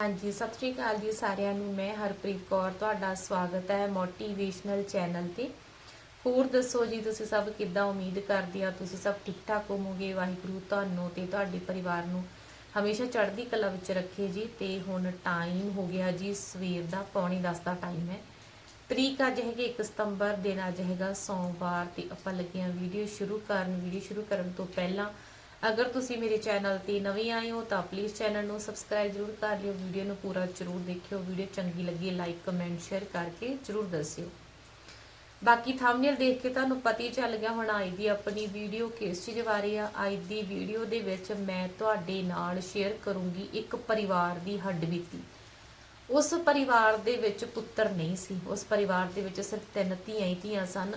ਹਾਂਜੀ, ਸਤਿ ਸ਼੍ਰੀ ਅਕਾਲ ਜੀ ਸਾਰਿਆਂ ਨੂੰ। ਮੈਂ ਹਰਪ੍ਰੀਤ ਕੌਰ, ਤੁਹਾਡਾ ਸਵਾਗਤ ਹੈ ਮੋਟੀਵੇਸ਼ਨਲ ਚੈਨਲ ਤੇ। ਹੋਰ ਦੱਸੋ ਜੀ, ਤੁਸੀਂ ਸਭ ਕਿੱਦਾਂ ਉਮੀਦ ਕਰਦੇ ਆ? ਤੁਸੀਂ ਸਭ ਠੀਕ ਠਾਕ ਹੋਵੋਗੇ? ਵਾਹਿਗੁਰੂ ਤੁਹਾਨੂੰ ਤੇ ਤੁਹਾਡੇ ਪਰਿਵਾਰ ਨੂੰ ਹਮੇਸ਼ਾ ਚੜ੍ਹਦੀ ਕਲਾ ਵਿੱਚ ਰੱਖੇ ਜੀ। ਤੇ ਹੁਣ ਟਾਈਮ ਹੋ ਗਿਆ ਜੀ, ਸਵੇਰ ਦਾ, ਪੌਣੀ 10 ਦਾ ਟਾਈਮ ਹੈ। ਤਰੀਕ ਅੱਜ ਹੈਗੀ 1 ਸਤੰਬਰ, ਦਿਨ ਅੱਜ ਹੈਗਾ ਸੋਮਵਾਰ ਤੇ ਆਪਾਂ ਲੱਗੇ ਆ ਵੀਡੀਓ ਸ਼ੁਰੂ ਕਰਨ। ਵੀਡੀਓ ਸ਼ੁਰੂ ਕਰਨ ਤੋਂ ਪਹਿਲਾਂ ਅਗਰ ਤੁਸੀਂ ਮੇਰੇ ਚੈਨਲ ਤੇ ਨਵੇਂ ਆਏ ਹੋ ਤਾਂ ਪਲੀਜ਼ ਚੈਨਲ ਨੂੰ ਸਬਸਕ੍ਰਾਈਬ ਜ਼ਰੂਰ ਕਰ ਲਿਓ ਵੀਡੀਓ ਨੂੰ ਪੂਰਾ ਜ਼ਰੂਰ ਦੇਖਿਓ ਵੀਡੀਓ ਚੰਗੀ ਲੱਗੀ ਲਾਈਕ ਕਮੈਂਟ ਸ਼ੇਅਰ ਕਰਕੇ ਜ਼ਰੂਰ ਦੱਸਿਓ। ਬਾਕੀ ਥੰਬਨੇਲ ਦੇਖ ਕੇ ਤੁਹਾਨੂੰ ਪਤਾ ਹੀ ਚੱਲ ਗਿਆ ਹੁਣ ਅੱਜ ਦੀ ਆਪਣੀ ਵੀਡੀਓ ਕਿਸ ਚੀਜ਼ ਬਾਰੇ ਆ। ਅੱਜ ਦੀ ਵੀਡੀਓ ਦੇ ਵਿੱਚ ਮੈਂ ਤੁਹਾਡੇ ਨਾਲ ਸ਼ੇਅਰ ਕਰੂੰਗੀ ਇੱਕ ਪਰਿਵਾਰ ਦੀ ਹੱਡਬੀਤੀ। ਉਸ ਪਰਿਵਾਰ ਦੇ ਵਿੱਚ ਪੁੱਤਰ ਨਹੀਂ ਸੀ। ਉਸ ਪਰਿਵਾਰ ਦੇ ਵਿੱਚ ਸਿਰਫ ਤਿੰਨ ਧੀਆਂ ਹੀ ਧੀਆਂ ਸਨ।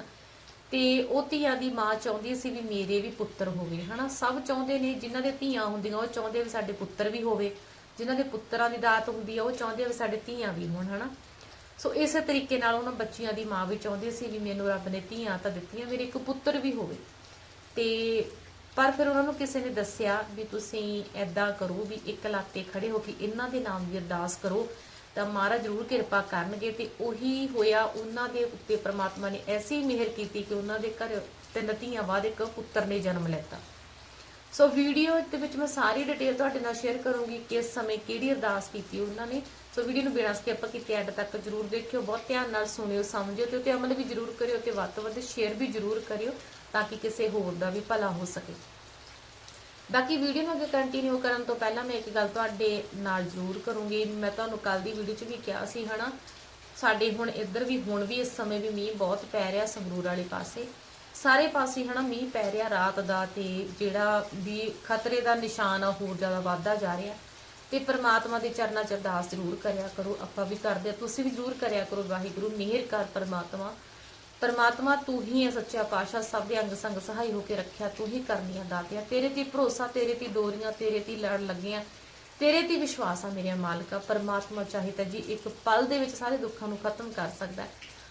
ਤੇ ਉਹ ਧੀਆਂ ਦੀ ਮਾਂ ਚਾਹੁੰਦੀ ਸੀ ਵੀ ਮੇਰੇ ਵੀ ਪੁੱਤਰ ਹੋਵੇ, ਹਨਾ? ਸਭ ਚਾਹੁੰਦੇ ਨੇ, ਜਿਨ੍ਹਾਂ ਦੇ ਧੀਆਂ ਹੁੰਦੀਆਂ, ਉਹ ਚਾਹੁੰਦੇ ਵੀ ਸਾਡੇ ਪੁੱਤਰ ਵੀ ਹੋਵੇ। ਜਿਨ੍ਹਾਂ ਦੇ ਪੁੱਤਰਾਂ ਦੀ ਦਾਤ ਹੁੰਦੀ ਆ, ਉਹ ਚਾਹੁੰਦੇ ਵੀ ਸਾਡੇ ਧੀਆਂ ਵੀ ਹੋਣ, ਹਨਾ? ਸੋ ਇਸੇ ਤਰੀਕੇ ਨਾਲ ਉਹਨਾਂ ਬੱਚੀਆਂ ਦੀ ਮਾਂ ਵੀ ਚਾਹੁੰਦੀ ਸੀ ਵੀ ਮੈਨੂੰ ਰੱਬ ਨੇ ਧੀਆਂ ਤਾਂ ਦਿੱਤੀਆਂ, ਮੇਰੇ ਇੱਕ ਪੁੱਤਰ ਵੀ ਹੋਵੇ। ਤੇ ਪਰ ਫਿਰ ਉਹਨਾਂ ਨੂੰ ਕਿਸੇ ਨੇ ਦੱਸਿਆ ਵੀ ਤੁਸੀਂ ਐਦਾਂ ਕਰੋ ਵੀ ਇੱਕ ਲਾਤੇ ਖੜੇ ਹੋ ਕੇ ਇਹਨਾਂ ਦੇ ਨਾਮ ਦੀ ਅਰਦਾਸ ਕਰੋ ਤਾਂ ਮਹਾਰਾਜ ਜ਼ਰੂਰ ਕਿਰਪਾ ਕਰਨਗੇ ਤੇ ਉਹੀ ਹੋਇਆ ਉਹਨਾਂ ਦੇ ਉੱਤੇ ਪ੍ਰਮਾਤਮਾ ਨੇ ਐਸੀ ਮਿਹਰ ਕੀਤੀ ਕਿ ਉਹਨਾਂ ਦੇ ਘਰ ਤਿੰਨ ਧੀਆਂ ਬਾਅਦ ਇੱਕ ਪੁੱਤਰ ਨੇ ਜਨਮ ਲੈਤਾ। ਸੋ ਵੀਡੀਓ ਦੇ ਵਿੱਚ ਮੈਂ ਸਾਰੀ ਡਿਟੇਲ ਤੁਹਾਡੇ ਨਾਲ ਸ਼ੇਅਰ ਕਰੂੰਗੀ ਕਿਸ ਸਮੇਂ ਕਿਹੜੀ ਅਰਦਾਸ ਕੀਤੀ ਉਹਨਾਂ ਨੇ। ਸੋ ਵੀਡੀਓ ਨੂੰ ਬਿਨਾਂ ਸਕਿਪ ਕੀਤੇ ਐਡ ਤੱਕ ਜਰੂਰ ਦੇਖਿਓ, ਬਹੁਤ ਧਿਆਨ ਨਾਲ ਸੁਣਿਓ, ਸਮਝਿਓ ਤੇ ਉੱਤੇ ਅਮਲ ਵੀ ਜਰੂਰ ਕਰਿਓ ਤੇ ਵੱਧ ਤੋਂ ਵੱਧ ਸ਼ੇਅਰ ਵੀ ਜਰੂਰ ਕਰਿਓ ਤਾਂ ਕਿ ਕਿਸੇ ਹੋਰ ਦਾ ਵੀ ਭਲਾ ਹੋ ਸਕੇ। ਬਾਕੀ ਵੀਡੀਓ ਨੂੰ ਅੱਗੇ ਕੰਟੀਨਿਊ ਕਰਨ ਤੋਂ ਪਹਿਲਾਂ ਮੈਂ ਇੱਕ ਗੱਲ ਤੁਹਾਡੇ ਨਾਲ ਜ਼ਰੂਰ ਕਰੂੰਗੀ। ਮੈਂ ਤੁਹਾਨੂੰ ਕੱਲ ਦੀ ਵੀਡੀਓ 'ਚ ਵੀ ਕਿਹਾ ਸੀ, ਹਨਾ? ਸਾਡੇ ਹੁਣ ਇੱਧਰ ਵੀ ਹੁਣ ਵੀ ਇਸ ਸਮੇਂ ਵੀ ਮੀਂਹ ਬਹੁਤ ਪੈ ਰਿਹਾ ਸੰਗਰੂਰ ਵਾਲੇ ਪਾਸੇ। ਸਾਰੇ ਪਾਸੇ, ਹਨਾ, ਮੀਂਹ ਪੈ ਰਿਹਾ ਰਾਤ ਦਾ ਤੇ ਜਿਹੜਾ ਵੀ ਖਤਰੇ ਦਾ ਨਿਸ਼ਾਨ ਆ, ਹੋਰ ਜ਼ਿਆਦਾ ਵੱਧਦਾ ਜਾ ਰਿਹਾ। ਤੇ ਪ੍ਰਮਾਤਮਾ ਦੇ ਚਰਨਾਂ 'ਚ ਅਰਦਾਸ ਜ਼ਰੂਰ ਕਰਿਆ ਕਰੋ। ਆਪਾਂ ਵੀ ਕਰਦੇ ਆ ਤੁਸੀਂ ਵੀ ਜ਼ਰੂਰ ਕਰਿਆ ਕਰੋ। ਵਾਹਿਗੁਰੂ, ਮਿਹਰ ਕਰ ਪ੍ਰਮਾਤਮਾ। ਪਰਮਾਤਮਾ ਤੂੰ ਹੀ ਹੈ ਸੱਚਾ ਪਾਤਸ਼ਾਹ, ਸਭ ਦੇ ਅੰਗ ਸੰਗ ਸਹਾਈ ਹੋ ਕੇ ਰੱਖਿਆ, ਤੂੰ ਹੀ ਕਰਨੀਆਂ ਦਾਤਿਆ। ਤੇਰੇ ਤੇ ਭਰੋਸਾ, ਤੇਰੇ ਤੇ ਦੋਰੀਆਂ, ਤੇਰੇ ਤੇ ਲੜ ਲੱਗੀਆਂ। ਤੇਰੇ ਤੇ ਵਿਸ਼ਵਾਸ ਆ ਮੇਰੇ ਮਾਲਕਾ, ਪਰਮਾਤਮਾ ਚਾਹੇ ਜੀ, ਇੱਕ ਪਲ ਦੇ ਵਿੱਚ ਸਾਰੇ ਦੁੱਖਾਂ ਨੂੰ ਖਤਮ ਕਰ ਸਕਦਾ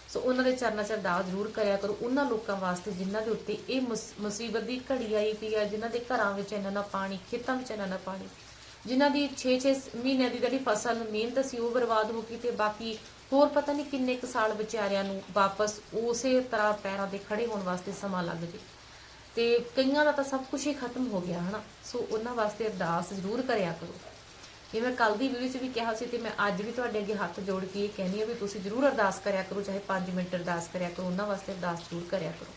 ਸੋ ਉਹਨਾਂ ਦੇ ਚਰਨਾਂ 'ਚ ਅਰਦਾਸ ਜ਼ਰੂਰ ਕਰਿਆ ਕਰੋ, ਉਹਨਾਂ ਲੋਕਾਂ ਵਾਸਤੇ ਜਿਨ੍ਹਾਂ ਦੇ ਉੱਤੇ ਇਹ ਮੁਸ- ਮੁਸੀਬਤ ਦੀ ਘੜੀ ਆਈ ਪਈ ਆ ਜਿਨ੍ਹਾਂ ਦੇ ਘਰਾਂ ਵਿੱਚ ਇਹਨਾਂ ਨਾ ਪਾਣੀ, ਖੇਤਾਂ ਵਿੱਚ ਇਹਨਾਂ ਨਾ ਪਾਣੀ, ਜਿਨ੍ਹਾਂ ਦੀ 6-6 ਮਹੀਨਿਆਂ ਦੀ ਜਿਹੜੀ ਫਸਲ ਮਿਹਨਤ ਸੀ, ਉਹ ਬਰਬਾਦ ਹੋ ਗਈ ਤੇ ਬਾਕੀ ਹੋਰ ਪਤਾ ਨਹੀਂ ਕਿੰਨੇ ਕੁ ਸਾਲ ਵਿਚਾਰਿਆਂ ਨੂੰ ਵਾਪਸ ਉਸੇ ਤਰ੍ਹਾਂ ਪੈਰਾਂ ਤੇ ਖੜੇ ਹੋਣ ਵਾਸਤੇ ਸਮਾਂ ਲੱਗ ਜੇ। ਤੇ ਕਈਆਂ ਦਾ ਤਾਂ ਸਭ ਕੁਝ ਹੀ ਖਤਮ ਹੋ ਗਿਆ, ਹਨਾ? ਸੋ ਉਹਨਾਂ ਵਾਸਤੇ ਅਰਦਾਸ ਜ਼ਰੂਰ ਕਰਿਆ ਕਰੋ। ਇਹ ਮੈਂ ਕੱਲ ਦੀ ਵੀਡੀਓ 'ਚ ਵੀ ਕਿਹਾ ਸੀ ਤੇ ਮੈਂ ਅੱਜ ਵੀ ਤੁਹਾਡੇ ਅੱਗੇ ਹੱਥ ਜੋੜ ਕੇ ਇਹ ਕਹਿੰਦੀ ਆ ਵੀ ਤੁਸੀਂ ਜ਼ਰੂਰ ਅਰਦਾਸ ਕਰਿਆ ਕਰੋ, ਚਾਹੇ 5 ਮਿੰਟ ਅਰਦਾਸ ਕਰਿਆ ਕਰੋ, ਉਹਨਾਂ ਵਾਸਤੇ ਅਰਦਾਸ ਜ਼ਰੂਰ ਕਰਿਆ ਕਰੋ।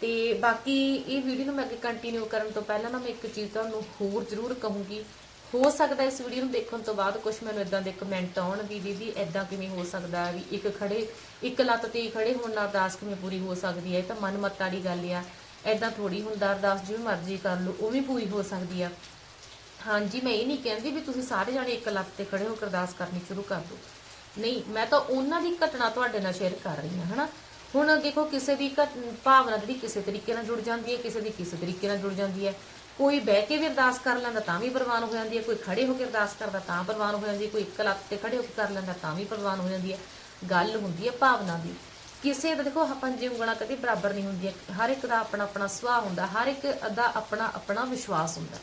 ਤੇ ਬਾਕੀ ਇਹ ਵੀਡੀਓ ਨੂੰ ਮੈਂ ਅੱਗੇ ਕੰਟੀਨਿਊ ਕਰਨ ਤੋਂ ਪਹਿਲਾਂ ਨਾ ਮੈਂ ਇੱਕ ਚੀਜ਼ ਤੁਹਾਨੂੰ ਹੋਰ ਜ਼ਰੂਰ ਕਹੂੰਗੀ ਹੋ ਸਕਦਾ ਇਸ ਵੀਡੀਓ ਨੂੰ ਦੇਖਣ ਤੋਂ ਬਾਅਦ ਕੁਝ ਮੈਨੂੰ ਇਦਾਂ ਦੇ ਕਮੈਂਟ ਆਉਣ ਵੀ ਦੀਦੀ ਇਦਾਂ ਕਿਵੇਂ ਹੋ ਸਕਦਾ ਵੀ ਇੱਕ ਖੜੇ, ਇੱਕ ਲੱਤ ਤੇ ਹੀ ਖੜੇ ਹੋਣ ਨਾਲ ਅਰਦਾਸ ਕਿਵੇਂ ਪੂਰੀ ਹੋ ਸਕਦੀ ਹੈ, ਇਹ ਤਾਂ ਮਨ ਵਾਲੀ ਗੱਲ ਆ। ਇਦਾਂ ਥੋੜੀ ਹੁੰਦਾ, ਅਰਦਾਸ ਜਿਵੇਂ ਮਰਜ਼ੀ ਕਰ ਲਓ ਉਹ ਵੀ ਪੂਰੀ ਹੋ ਸਕਦੀ ਆ। ਹਾਂਜੀ, ਮੈਂ ਇਹ ਨਹੀਂ ਕਹਿੰਦੀ ਵੀ ਤੁਸੀਂ ਸਾਰੇ ਜਾਣੇ ਇੱਕ ਲੱਤ ਤੇ ਖੜੇ ਹੋ ਕੇ ਅਰਦਾਸ ਕਰਨੀ ਸ਼ੁਰੂ ਕਰ ਦਿਓ। ਨਹੀਂ, ਮੈਂ ਤਾਂ ਉਹਨਾਂ ਦੀ ਘਟਨਾ ਤੁਹਾਡੇ ਨਾਲ ਸ਼ੇਅਰ ਕਰ ਰਹੀ ਹਾਂ, ਹਨਾ? ਹੁਣ ਦੇਖੋ, ਕਿਸੇ ਦੀ ਘਟ- ਭਾਵਨਾ ਜਿਹੜੀ ਕਿਸੇ ਤਰੀਕੇ ਨਾਲ ਜੁੜ ਜਾਂਦੀ ਹੈ, ਕਿਸੇ ਦੀ ਕਿਸੇ ਤਰੀਕੇ ਨਾਲ ਜੁੜ ਜਾਂਦੀ ਹੈ। ਕੋਈ ਬਹਿ ਕੇ ਵੀ ਅਰਦਾਸ ਕਰ ਲੈਂਦਾ ਤਾਂ ਵੀ ਪ੍ਰਵਾਨ ਹੋ ਜਾਂਦੀ ਹੈ, ਕੋਈ ਖੜੇ ਹੋ ਕੇ ਅਰਦਾਸ ਕਰਦਾ ਤਾਂ ਪ੍ਰਵਾਨ ਹੋ ਜਾਂਦੀ ਹੈ, ਕੋਈ ਇੱਕ ਲੱਤ ਤੇ ਖੜੇ ਹੋ ਕੇ ਕਰ ਲੈਂਦਾ ਤਾਂ ਵੀ ਪ੍ਰਵਾਨ ਹੋ ਜਾਂਦੀ ਹੈ। ਗੱਲ ਹੁੰਦੀ ਹੈ ਭਾਵਨਾ ਦੀ। ਕਿਸੇ ਦਾ ਦੇਖੋ ਪੰਜੇ ਉਂਗਲਾਂ ਕਦੇ ਬਰਾਬਰ ਨਹੀਂ ਹੁੰਦੀਆਂ, ਹਰ ਇੱਕ ਦਾ ਆਪਣਾ ਆਪਣਾ ਸੁਭਾਅ ਹੁੰਦਾ, ਹਰ ਇੱਕ ਦਾ ਆਪਣਾ ਆਪਣਾ ਵਿਸ਼ਵਾਸ ਹੁੰਦਾ।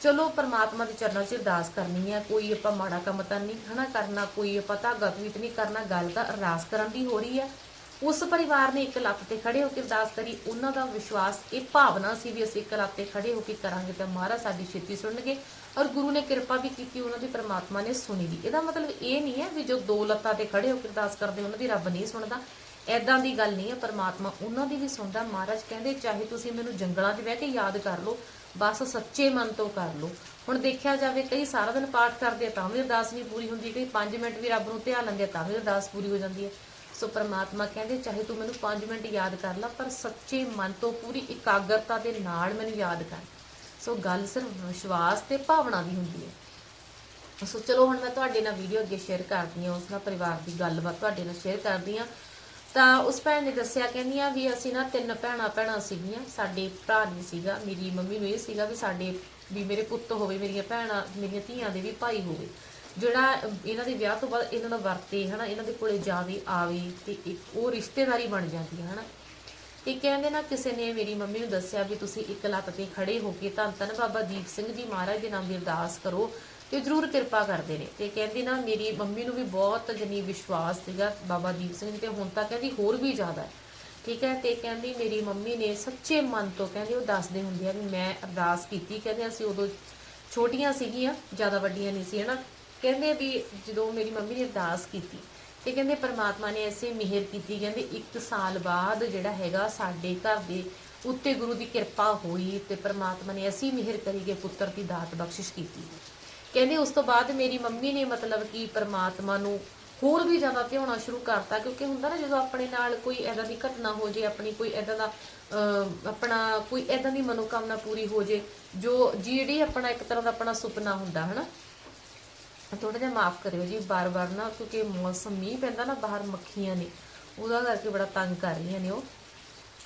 ਚਲੋ, ਪਰਮਾਤਮਾ ਦੇ ਚਰਨਾਂ 'ਚ ਅਰਦਾਸ ਕਰਨੀ ਹੈ, ਕੋਈ ਆਪਾਂ ਮਾੜਾ ਕੰਮ ਤਾਂ ਨਹੀਂ, ਹਨਾ, ਕਰਨਾ ਕੋਈ ਆਪਾਂ ਧਾਗਾ ਤਵੀਤ ਨਹੀਂ ਕਰਨਾ, ਗੱਲ ਤਾਂ ਅਰਦਾਸ ਕਰਨ ਦੀ ਹੋ ਰਹੀ ਹੈ। ਉਸ ਪਰਿਵਾਰ ਨੇ ਇੱਕ ਲੱਤ ਤੇ ਖੜੇ ਹੋ ਕੇ ਅਰਦਾਸ ਕਰੀ। ਉਹਨਾਂ ਦਾ ਵਿਸ਼ਵਾਸ, ਇਹ ਭਾਵਨਾ ਸੀ ਵੀ ਅਸੀਂ ਇੱਕ ਲੱਤ ਤੇ ਖੜੇ ਹੋ ਕੇ ਕਰਾਂਗੇ ਤਾਂ ਮਹਾਰਾਜ ਸਾਡੀ ਛੇਤੀ ਸੁਣਨਗੇ ਔਰ ਗੁਰੂ ਨੇ ਕਿਰਪਾ ਵੀ ਕੀਤੀ, ਉਹਨਾਂ ਦੀ ਪਰਮਾਤਮਾ ਨੇ ਸੁਣੀ ਵੀ। ਇਹਦਾ ਮਤਲਬ ਇਹ ਨਹੀਂ ਹੈ ਵੀ ਜੋ ਦੋ ਲੱਤਾਂ ਤੇ ਖੜੇ ਹੋ ਕੇ ਅਰਦਾਸ ਕਰਦੇ, ਉਹਨਾਂ ਦੀ ਰੱਬ ਨਹੀਂ ਸੁਣਦਾ। ਐਦਾਂ ਦੀ ਗੱਲ ਨਹੀਂ ਹੈ, ਪਰਮਾਤਮਾ ਉਹਨਾਂ ਦੀ ਵੀ ਸੁਣਦਾ। ਮਹਾਰਾਜ ਕਹਿੰਦੇ, ਚਾਹੇ ਤੁਸੀਂ ਮੈਨੂੰ ਜੰਗਲਾਂ 'ਚ ਬਹਿ ਕੇ ਯਾਦ ਕਰ ਲਓ, ਬਸ ਸੱਚੇ ਮਨ ਤੋਂ ਕਰ ਲਓ। ਹੁਣ ਦੇਖਿਆ ਜਾਵੇ, ਕਈ ਸਾਰਾ ਦਿਨ ਪਾਠ ਕਰਦੇ ਤਾਂ ਵੀ ਅਰਦਾਸ ਨਹੀਂ ਪੂਰੀ ਹੁੰਦੀ, ਕਈ 5 ਮਿੰਟ ਵੀ ਰੱਬ ਨੂੰ ਧਿਆਨ ਲੈਂਦੇ ਤਾਂ ਵੀ ਅਰਦਾਸ ਪੂਰੀ ਹੋ ਜਾਂਦੀ ਹੈ। ਸੋ ਪਰਮਾਤਮਾ ਕਹਿੰਦੇ, ਚਾਹੇ ਤੂੰ ਮੈਨੂੰ 5 ਮਿੰਟ ਯਾਦ ਕਰ ਲੈ, ਪਰ ਸੱਚੇ ਮਨ ਤੋਂ ਪੂਰੀ ਇਕਾਗਰਤਾ ਦੇ ਨਾਲ ਮੈਨੂੰ ਯਾਦ ਕਰ। ਸੋ ਗੱਲ ਸਿਰਫ ਵਿਸ਼ਵਾਸ ਤੇ ਭਾਵਨਾ ਦੀ ਹੁੰਦੀ ਹੈ। ਸੋ ਚਲੋ ਹੁਣ ਮੈਂ ਤੁਹਾਡੇ ਨਾਲ ਵੀਡੀਓ ਅੱਗੇ ਸ਼ੇਅਰ ਕਰਦੀ ਹਾਂ, ਉਸ ਨਾਲ ਪਰਿਵਾਰ ਦੀ ਗੱਲਬਾਤ ਤੁਹਾਡੇ ਨਾਲ ਸ਼ੇਅਰ ਕਰਦੀ ਹਾਂ। ਤਾਂ ਉਸ ਭੈਣ ਨੇ ਦੱਸਿਆ ਕਹਿੰਦੀਆਂ ਵੀ ਅਸੀਂ ਨਾ ਤਿੰਨ ਭੈਣਾਂ ਭੈਣਾਂ ਸੀਗੀਆਂ, ਸਾਡੇ ਭਰਾ ਨਹੀਂ ਸੀਗਾ, ਮੇਰੀ ਮੰਮੀ ਨੂੰ ਇਹ ਸੀਗਾ ਵੀ ਸਾਡੇ, ਵੀ ਮੇਰੇ ਪੁੱਤ ਹੋਵੇ, ਮੇਰੀਆਂ ਭੈਣਾਂ, ਮੇਰੀਆਂ ਧੀਆਂ ਦੇ ਵੀ ਭਾਈ ਹੋਵੇ। ਜਿਹੜਾ ਇਹਨਾਂ ਦੇ ਵਿਆਹ ਤੋਂ ਬਾਅਦ ਇਹਨਾਂ ਦਾ ਵਰਤੇ, ਹਨਾ, ਇਹਨਾਂ ਦੇ ਕੋਲੇ ਜਾਵੇ, ਆਵੇ ਤੇ ਇੱਕ ਉਹ ਰਿਸ਼ਤੇਦਾਰੀ ਬਣ ਜਾਂਦੀ ਹੈ, ਹਨਾ। ਤੇ ਕਹਿੰਦੇ ਨਾ ਕਿਸੇ ਨੇ ਮੇਰੀ ਮੰਮੀ ਨੂੰ ਦੱਸਿਆ ਵੀ ਤੁਸੀਂ ਇੱਕ ਲੱਤ ਤੇ ਖੜੇ ਹੋ ਕੇ ਧੰਨ ਧੰਨ ਬਾਬਾ ਦੀਪ ਸਿੰਘ ਜੀ ਮਹਾਰਾਜ ਦੇ ਨਾਮ ਦੀ ਅਰਦਾਸ ਕਰੋ ਤੇ ਜ਼ਰੂਰ ਕਿਰਪਾ ਕਰਦੇ ਨੇ। ਤੇ ਕਹਿੰਦੀ ਨਾ ਮੇਰੀ ਮੰਮੀ ਨੂੰ ਵੀ ਬਹੁਤ ਜਨੀ ਵਿਸ਼ਵਾਸ ਸੀਗਾ ਬਾਬਾ ਦੀਪ ਸਿੰਘ ਜੀ ਤੇ ਹੁਣ ਤਾਂ ਕਹਿੰਦੀ ਹੋਰ ਵੀ ਜ਼ਿਆਦਾ ਹੈ। ਠੀਕ ਹੈ, ਤੇ ਕਹਿੰਦੀ ਮੇਰੀ ਮੰਮੀ ਨੇ ਸੱਚੇ ਮਨ ਤੋਂ ਕਹਿੰਦੀ ਉਹ ਦੱਸਦੇ ਹੁੰਦੇ ਆ ਵੀ ਮੈਂ ਅਰਦਾਸ ਕੀਤੀ, ਕਹਿੰਦੇ ਅਸੀਂ ਉਦੋਂ ਛੋਟੀਆਂ ਸੀਗੀਆਂ, ਜ਼ਿਆਦਾ ਵੱਡੀਆਂ ਨਹੀਂ ਸੀ, ਹਨਾ। ਕਹਿੰਦੇ ਵੀ ਜਦੋਂ ਮੇਰੀ ਮੰਮੀ ਨੇ ਅਰਦਾਸ ਕੀਤੀ ਤੇ ਕਹਿੰਦੇ ਪ੍ਰਮਾਤਮਾ ਨੇ ਐਸੀ ਮਿਹਰ ਕੀਤੀ ਕਹਿੰਦੇ ਇੱਕ ਸਾਲ ਬਾਅਦ ਜਿਹੜਾ ਹੈਗਾ ਸਾਡੇ ਘਰ ਦੇ ਉੱਤੇ ਗੁਰੂ ਦੀ ਕਿਰਪਾ ਹੋਈ ਤੇ ਪ੍ਰਮਾਤਮਾ ਨੇ ਐਸੀ ਮਿਹਰ ਕਰੀ ਕਿ ਪੁੱਤਰ ਦੀ ਦਾਤ ਬਖਸ਼ਿਸ਼ ਕੀਤੀ। ਕਹਿੰਦੇ ਉਸ ਤੋਂ ਬਾਅਦ ਮੇਰੀ ਮੰਮੀ ਨੇ ਮਤਲਬ ਕਿ ਪ੍ਰਮਾਤਮਾ ਨੂੰ ਹੋਰ ਵੀ ਜ਼ਿਆਦਾ ਧਿਆਉਣਾ ਸ਼ੁਰੂ ਕਰਤਾ ਕਿਉਂਕਿ ਹੁੰਦਾ ਨਾ ਜਦੋਂ ਆਪਣੇ ਨਾਲ ਕੋਈ ਐਦਾਂ ਦੀ ਘਟਨਾ ਹੋ ਜੇ ਆਪਣੀ ਕੋਈ ਐਦਾਂ ਦਾ ਅਹ, ਆਪਣਾ ਕੋਈ ਐਦਾਂ ਦੀ ਮਨੋਕਾਮਨਾ ਪੂਰੀ ਹੋ ਜੇ ਜੋ ਜਿਹੜੀ ਆਪਣਾ ਇੱਕ ਤਰ੍ਹਾਂ ਦਾ ਆਪਣਾ ਸੁਪਨਾ ਹੁੰਦਾ ਹਨਾ? ਥੋੜਾ ਜਿਹਾ ਮਾਫ ਕਰਿਓ ਜੀ ਬਾਰ-ਬਾਰ ਨਾ, ਕਿਉਂਕਿ ਮੌਸਮ, ਮੀਂਹ ਪੈਂਦਾ ਨਾ, ਬਾਹਰ ਮੱਖੀਆਂ ਨੇ, ਉਹਦਾ ਕਰਕੇ ਬੜਾ ਤੰਗ ਕਰ ਰਹੀਆਂ ਨੇ ਉਹ।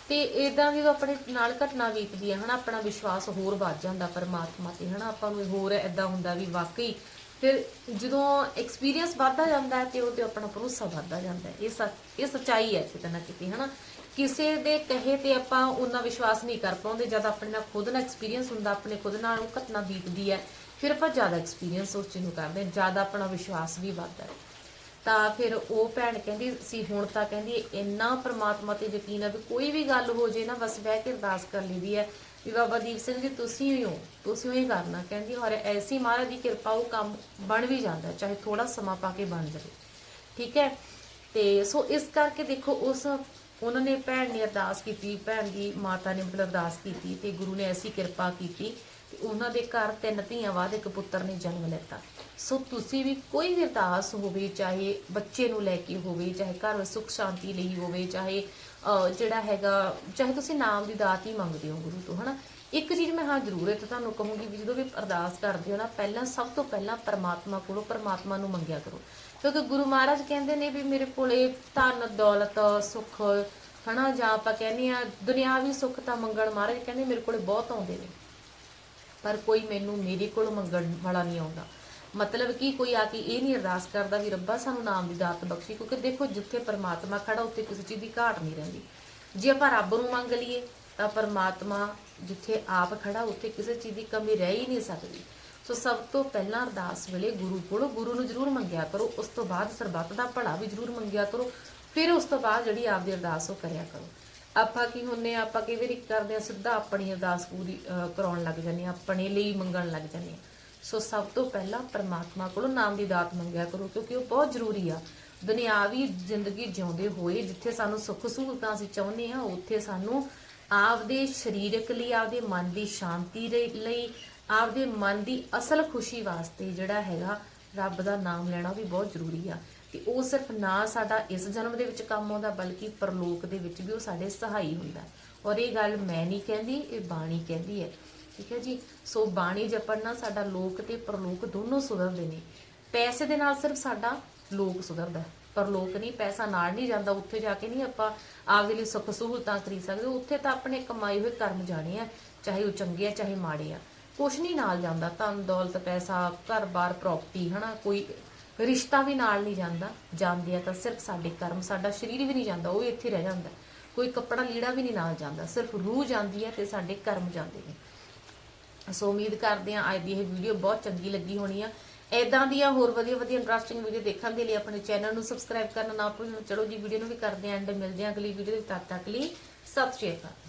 ਤੇ ਇਦਾਂ ਜਦੋਂ ਆਪਣੇ ਨਾਲ ਘਟਨਾ ਬੀਤਦੀ ਹੈ, ਹਨਾ, ਆਪਣਾ ਵਿਸ਼ਵਾਸ ਹੋਰ ਵੱਧ ਜਾਂਦਾ ਪਰਮਾਤਮਾ ਤੇ, ਹਨਾ, ਆਪਾਂ ਨੂੰ ਹੋਰ ਇਦਾਂ ਹੁੰਦਾ ਵੀ ਵਾਕਈ ਫਿਰ ਜਦੋਂ ਐਕਸਪੀਰੀਅੰਸ ਵੱਧਦਾ ਜਾਂਦਾ ਹੈ ਤੇ ਉਹ ਤੇ ਆਪਣਾ ਭਰੋਸਾ ਵੱਧਦਾ ਜਾਂਦਾ ਹੈ। ਇਹ ਸੱਚ, ਇਹ ਸੱਚਾਈ ਹੈ ਕਿਤੇ ਨਾ ਕਿਤੇ, ਹਨਾ। ਕਿਸੇ ਦੇ ਕਹੇ ਤੇ ਆਪਾਂ ਉਹਨਾਂ ਵਿਸ਼ਵਾਸ ਨਹੀਂ ਕਰ ਪਾਉਂਦੇ, ਜਦ ਆਪਣੇ ਨਾਲ ਖੁਦ ਨਾਲ ਐਕਸਪੀਰੀਅੰਸ ਹੁੰਦਾ, ਆਪਣੇ ਖੁਦ ਨਾਲ ਉਹ ਘਟਨਾ ਬੀਤਦੀ ਹੈ ਫਿਰ ਆਪਾਂ ਜ਼ਿਆਦਾ ਐਕਸਪੀਰੀਅੰਸ ਉਸ ਚੀਜ਼ ਨੂੰ ਕਰਦੇ ਹਾਂ, ਜ਼ਿਆਦਾ ਆਪਣਾ ਵਿਸ਼ਵਾਸ ਵੀ ਵੱਧਦਾ ਹੈ। ਤਾਂ ਫਿਰ ਉਹ ਭੈਣ ਕਹਿੰਦੀ ਸੀ, ਹੁਣ ਤਾਂ ਕਹਿੰਦੀ ਇੰਨਾ ਪ੍ਰਮਾਤਮਾ ਤੇ ਯਕੀਨ ਹੈ ਵੀ ਕੋਈ ਵੀ ਗੱਲ ਹੋ ਜੇ ਨਾ, ਬਸ ਬਹਿ ਕੇ ਅਰਦਾਸ ਕਰ ਲਈਦੀ ਹੈ ਵੀ ਬਾਬਾ ਦੀਪ ਸਿੰਘ ਜੀ, ਤੁਸੀਂ ਹੀ ਹੋ, ਤੁਸੀਂ ਹੀ ਕਰਨਾ। ਕਹਿੰਦੀ, ਔਰ ਐਸੀ ਮਹਾਰਾਜ ਦੀ ਕਿਰਪਾ, ਉਹ ਕੰਮ ਬਣ ਵੀ ਜਾਂਦਾ, ਚਾਹੇ ਥੋੜਾ ਸਮਾਂ ਪਾ ਕੇ ਬਣ ਜਾਵੇ। ਠੀਕ ਹੈ? ਤੇ ਸੋ ਇਸ ਕਰਕੇ ਦੇਖੋ, ਉਸ ਉਹਨਾਂ ਨੇ ਭੈਣ ਨੇ ਅਰਦਾਸ ਕੀਤੀ, ਭੈਣ ਦੀ ਮਾਤਾ ਨੇ ਮਤਲਬ ਅਰਦਾਸ ਕੀਤੀ ਤੇ ਗੁਰੂ ਨੇ ਐਸੀ ਕਿਰਪਾ ਕੀਤੀ ਤੇ ਉਹਨਾਂ ਦੇ ਘਰ ਤਿੰਨ ਧੀਆਂ ਬਾਅਦ ਇੱਕ ਪੁੱਤਰ ਨੇ ਜਨਮ ਲਿੱਤਾ। ਸੋ ਤੁਸੀਂ ਵੀ ਕੋਈ ਵੀ ਅਰਦਾਸ ਹੋਵੇ ਚਾਹੇ ਬੱਚੇ ਨੂੰ ਲੈ ਕੇ ਹੋਵੇ ਚਾਹੇ ਘਰ ਵਿੱਚ ਸੁੱਖ ਸ਼ਾਂਤੀ ਲਈ ਹੋਵੇ ਚਾਹੇ ਅਹ, ਜਿਹੜਾ ਹੈਗਾ ਚਾਹੇ ਤੁਸੀਂ ਨਾਮ ਦੀ ਦਾਤ ਹੀ ਮੰਗਦੇ ਹੋ ਗੁਰੂ ਤੋਂ ਹਨਾ? ਇੱਕ ਚੀਜ਼ ਮੈਂ ਹਾਂ ਜ਼ਰੂਰ ਹੈ ਤੁਹਾਨੂੰ ਕਹੂੰਗੀ ਵੀ ਜਦੋਂ ਵੀ ਅਰਦਾਸ ਕਰਦੇ ਹੋ ਨਾ ਪਹਿਲਾਂ ਸਭ ਤੋਂ ਪਹਿਲਾਂ ਪਰਮਾਤਮਾ ਕੋਲੋਂ ਪਰਮਾਤਮਾ ਨੂੰ ਮੰਗਿਆ ਕਰੋ। ਕਿਉਂਕਿ ਗੁਰੂ ਮਹਾਰਾਜ ਕਹਿੰਦੇ ਨੇ ਵੀ ਮੇਰੇ ਕੋਲੇ ਧਨ ਦੌਲਤ ਸੁੱਖ ਹਨਾ ਜਾਂ ਆਪਾਂ ਕਹਿੰਦੇ ਆ ਦੁਨਿਆਵੀ ਸੁੱਖ ਤਾਂ ਮੰਗਣ ਮਹਾਰਾਜ ਕਹਿੰਦੇ ਮੇਰੇ ਕੋਲੇ ਬਹੁਤ ਆਉਂਦੇ ਨੇ। ਪਰ ਕੋਈ ਮੈਨੂੰ ਮੇਰੇ ਕੋਲ ਮੰਗਣ ਵਾਲਾ ਨਹੀਂ ਆਉਂਦਾ। ਮਤਲਬ ਕਿ ਕੋਈ ਆ ਕੇ ਇਹ ਨਹੀਂ ਅਰਦਾਸ ਕਰਦਾ ਵੀ ਰੱਬਾ ਸਾਨੂੰ ਨਾਮ ਦੀ ਦਾਤ ਬਖਸ਼ੀ, ਕਿਉਂਕਿ ਦੇਖੋ ਜਿੱਥੇ ਪਰਮਾਤਮਾ ਖੜਾ, ਉੱਥੇ ਕਿਸੇ ਚੀਜ਼ ਦੀ ਘਾਟ ਨਹੀਂ ਰਹਿੰਦੀ। ਜੇ ਆਪਾਂ ਰੱਬ ਨੂੰ ਮੰਗ ਲਈਏ, ਤਾਂ ਪਰਮਾਤਮਾ ਜਿੱਥੇ ਆਪ ਖੜਾ, ਉੱਥੇ ਕਿਸੇ ਚੀਜ਼ ਦੀ ਕਮੀ ਰਹਿ ਹੀ ਨਹੀਂ ਸਕਦੀ। ਸੋ ਸਭ ਤੋਂ ਪਹਿਲਾਂ ਅਰਦਾਸ ਵੇਲੇ ਗੁਰੂ ਕੋਲੋਂ ਗੁਰੂ ਨੂੰ ਜ਼ਰੂਰ ਮੰਗਿਆ ਕਰੋ। ਉਸ ਤੋਂ ਬਾਅਦ ਸਰਬੱਤ ਦਾ ਭਲਾ ਵੀ ਜ਼ਰੂਰ ਮੰਗਿਆ ਕਰੋ। ਫਿਰ ਉਸ ਤੋਂ ਬਾਅਦ ਜਿਹੜੀ ਆਪਦੀ ਅਰਦਾਸ ਉਹ ਕਰਿਆ ਕਰੋ। ਆਪਾਂ ਕੀ ਹੁੰਨੇ ਆ, ਆਪਾਂ ਕਈ ਵਾਰੀ ਕਰਦੇ ਆ, ਸਿੱਧਾ ਆਪਣੀ ਅਰਦਾਸ ਪੂਰੀ ਕਰਾਉਣ ਲੱਗ ਜਾਂਦੇ ਆ, ਆਪਣੇ ਲਈ ਮੰਗਣ ਲੱਗ ਜਾਂਦੇ ਆ। ਸੋ ਸਭ ਤੋਂ ਪਹਿਲਾਂ ਪਰਮਾਤਮਾ ਕੋਲੋਂ ਨਾਮ ਦੀ ਦਾਤ ਮੰਗਿਆ ਕਰੋ, ਕਿਉਂਕਿ ਉਹ ਬਹੁਤ ਜ਼ਰੂਰੀ ਆ। ਦੁਨਿਆਵੀ ਜ਼ਿੰਦਗੀ ਜਿਉਂਦੇ ਹੋਏ, ਜਿੱਥੇ ਸਾਨੂੰ ਸੁੱਖ ਸਹੂਲਤਾਂ ਅਸੀਂ ਚਾਹੁੰਦੇ ਆ ਉੱਥੇ ਸਾਨੂੰ ਆਪਦੇ ਸਰੀਰਕ ਲਈ, ਆਪਦੇ ਮਨ ਦੀ ਸ਼ਾਂਤੀ ਦੇ ਲਈ, ਆਪਦੇ ਮਨ ਦੀ ਅਸਲ ਖੁਸ਼ੀ ਵਾਸਤੇ ਜਿਹੜਾ ਹੈਗਾ, ਰੱਬ ਦਾ ਨਾਮ ਲੈਣਾ ਵੀ ਬਹੁਤ ਜ਼ਰੂਰੀ ਆ। ਤੇ ਉਹ ਸਿਰਫ ਨਾ ਸਾਡਾ ਇਸ ਜਨਮ ਦੇ ਵਿੱਚ ਕੰਮ ਆਉਂਦਾ ਬਲਕਿ ਪਰਲੋਕ ਦੇ ਵਿੱਚ ਵੀ ਉਹ ਸਾਡੇ ਸਹਾਈ ਹੁੰਦਾ ਔਰ ਇਹ ਗੱਲ ਮੈਂ ਨਹੀਂ ਕਹਿੰਦੀ ਇਹ ਬਾਣੀ ਕਹਿੰਦੀ ਹੈ। ਠੀਕ ਹੈ ਜੀ? ਸੋ ਬਾਣੀ ਜਪਣ ਨਾਲ ਸਾਡਾ ਲੋਕ ਤੇ ਪਰਲੋਕ ਦੋਨੋਂ ਸੁਧਰਦੇ ਨੇ। ਪੈਸੇ ਦੇ ਨਾਲ ਸਿਰਫ ਸਾਡਾ ਲੋਕ ਸੁਧਰਦਾ ਹੈ, ਪਰਲੋਕ ਨਹੀਂ ਪੈਸਾ ਨਾਲ ਨਹੀਂ ਜਾਂਦਾ ਉੱਥੇ ਜਾ ਕੇ ਨਹੀਂ ਆਪਾਂ ਆਪਦੇ ਲਈ ਸੁੱਖ ਸਹੂਲਤਾਂ ਖਰੀਦ ਸਕਦੇ। ਉੱਥੇ ਤਾਂ ਆਪਣੇ ਕਮਾਏ ਹੋਏ ਕਰਮ ਜਾਣੇ ਆ ਚਾਹੇ ਉਹ ਚੰਗੇ ਆ ਚਾਹੇ ਮਾੜੇ ਆ। ਕੁਛ ਨਹੀਂ ਨਾਲ ਜਾਂਦਾ। ਧਨ ਦੌਲਤ ਪੈਸਾ ਘਰ-ਬਾਰ ਪ੍ਰਾਪਰਟੀ ਹਨਾ? ਕੋਈ ਰਿਸ਼ਤਾ ਵੀ ਨਾਲ ਨਹੀਂ ਜਾਂਦਾ, ਜਾਂਦੇ ਆ ਤਾਂ ਸਿਰਫ ਸਾਡੇ ਕਰਮ, ਸਾਡਾ ਸਰੀਰ ਵੀ ਨਹੀਂ ਜਾਂਦਾ, ਉਹ ਇੱਥੇ ਰਹਿ ਜਾਂਦਾ। ਕੋਈ ਕੱਪੜਾ ਲੀੜਾ ਵੀ ਨਹੀਂ ਨਾਲ ਜਾਂਦਾ, ਸਿਰਫ ਰੂਹ ਜਾਂਦੀ ਹੈ ਤੇ ਸਾਡੇ ਕਰਮ ਜਾਂਦੇ ਨੇ। ਸੋ ਉਮੀਦ ਕਰਦੇ ਹਾਂ ਅੱਜ ਦੀ ਇਹ ਵੀਡੀਓ ਬਹੁਤ ਚੰਗੀ ਲੱਗੀ ਹੋਣੀ ਆ। ਐਦਾਂ ਦੀਆਂ ਹੋਰ ਵਧੀਆ ਵਧੀਆ ਇੰਟਰਸਟਿੰਗ ਵੀਡੀਓ ਦੇਖਣ ਦੇ ਲਈ ਆਪਣੇ ਚੈਨਲ ਨੂੰ ਸਬਸਕ੍ਰਾਈਬ ਕਰਨਾ ਨਾ ਭੁੱਲਣਾ। ਚਲੋ ਜੀ, ਵੀਡੀਓ ਨੂੰ ਵੀ ਕਰਦੇ ਆਂ ਐਂਡ ਮਿਲਦੇ ਆਂ ਅਗਲੀ ਵੀਡੀਓ ਦੇ ਤਦ ਤੱਕ ਲਈ ਸਤਿ ਸ਼੍ਰੀ ਅਕਾਲ।